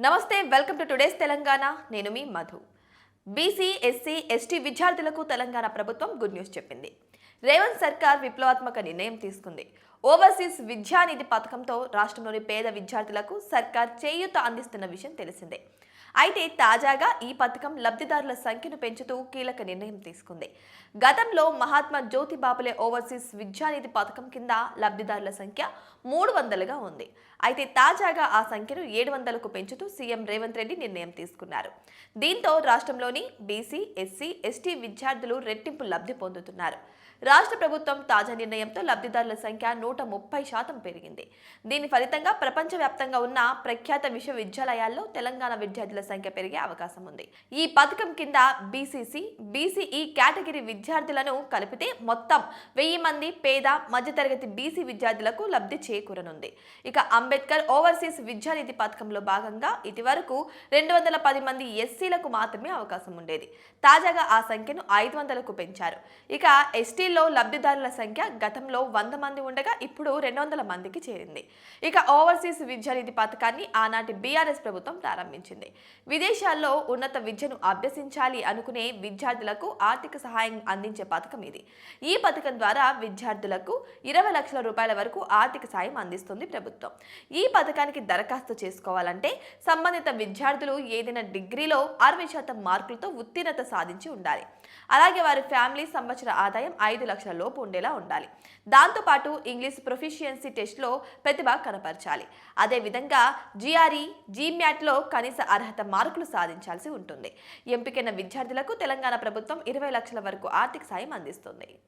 నమస్తే welcome to today's Telangana. నేను మీ మధు. బీసీ ఎస్సీ ఎస్టీ విద్యార్థులకు తెలంగాణ ప్రభుత్వం గుడ్ న్యూస్ చెప్పింది. రేవంత్ సర్కార్ విప్లవాత్మక నిర్ణయం తీసుకుంది. ఓవర్సీస్ విద్యానిధి పథకంతో రాష్ట్రంలోని పేద విద్యార్థులకు సర్కార్ చేయూత అందిస్తున్న విషయం తెలిసిందే. అయితే తాజాగా ఈ పథకం లబ్ధిదారుల సంఖ్యను పెంచుతూ కీలక నిర్ణయం తీసుకుంది. గతంలో మహాత్మా జ్యోతి బాపులే ఓవర్సీస్ విద్యానిధి పథకం కింద లబ్ధిదారుల సంఖ్య మూడు వందలుగా ఉంది. అయితే తాజాగా ఆ సంఖ్యను ఏడు వందలకు పెంచుతూ సీఎం రేవంత్ రెడ్డి నిర్ణయం తీసుకున్నారు. దీంతో రాష్ట్రంలోని బీసీ ఎస్సీ ఎస్టీ విద్యార్థులు రెట్టింపు లబ్ధి పొందుతున్నారు. రాష్ట్ర ప్రభుత్వం తాజా నిర్ణయంతో లబ్ధిదారుల సంఖ్య నూట ముప్పై శాతం పెరిగింది. దీని ఫలితంగా ప్రపంచవ్యాప్తంగా ఉన్న ప్రఖ్యాత విశ్వవిద్యాలయాల్లో తెలంగాణ విద్యార్థుల సంఖ్య పెరిగే అవకాశం ఉంది. ఈ పథకం కింద బీసీసీ బీసీఈ కేటగిరీ విద్యార్థులను కలిపితే మొత్తం వెయ్యి మంది పేద మధ్యతరగతి బీసీ విద్యార్థులకు లబ్ధి చేకూరనుంది. ఇక అంబేద్కర్ ఓవర్సీస్ విద్యానిధి పథకంలో భాగంగా ఇదివరకు రెండు వందల పది మంది ఎస్సీలకు మాత్రమే అవకాశం ఉండేది. తాజాగా ఆ సంఖ్యను ఐదు వందలకు పెంచారు. ఇక ఎస్టీల్లో లబ్ధిదారుల సంఖ్య గతంలో వంద మంది ఉండగా ఇప్పుడు రెండు వందల మందికి చేరింది. ఇక ఓవర్సీస్ విద్యానిధి పథకాన్ని ఆనాటి బీఆర్ఎస్ ప్రభుత్వం ప్రారంభించింది. విదేశాల్లో ఉన్నత విద్యను అభ్యసించాలి అనుకునే విద్యార్థులకు ఆర్థిక సహాయం అందించే పథకం ఇది. ఈ పథకం ద్వారా విద్యార్థులకు ఇరవై లక్షల రూపాయల వరకు ఆర్థిక సాయం అందిస్తుంది ప్రభుత్వం. ఈ పథకానికి దరఖాస్తు చేసుకోవాలంటే సంబంధిత విద్యార్థులు ఏదైనా డిగ్రీలో అరవై శాతం మార్కులతో ఉత్తీర్ణత సాధించి ఉండాలి. అలాగే వారి ఫ్యామిలీ సంవత్సర ఆదాయం ఐదు లక్షల లోపు ఉండేలా ఉండాలి. దాంతోపాటు ఇంగ్లీష్ ప్రొఫిషియన్సీ టెస్ట్లో ప్రతిభ కనపరచాలి. అదేవిధంగా జిఆర్ఈ జీమ్యాట్లో కనీస అర్హత మార్కులు సాధించాల్సి ఉంటుంది. ఎంపికైన విద్యార్థులకు తెలంగాణ ప్రభుత్వం ఇరవై లక్షల వరకు ఆర్థిక సాయం అందిస్తుంది.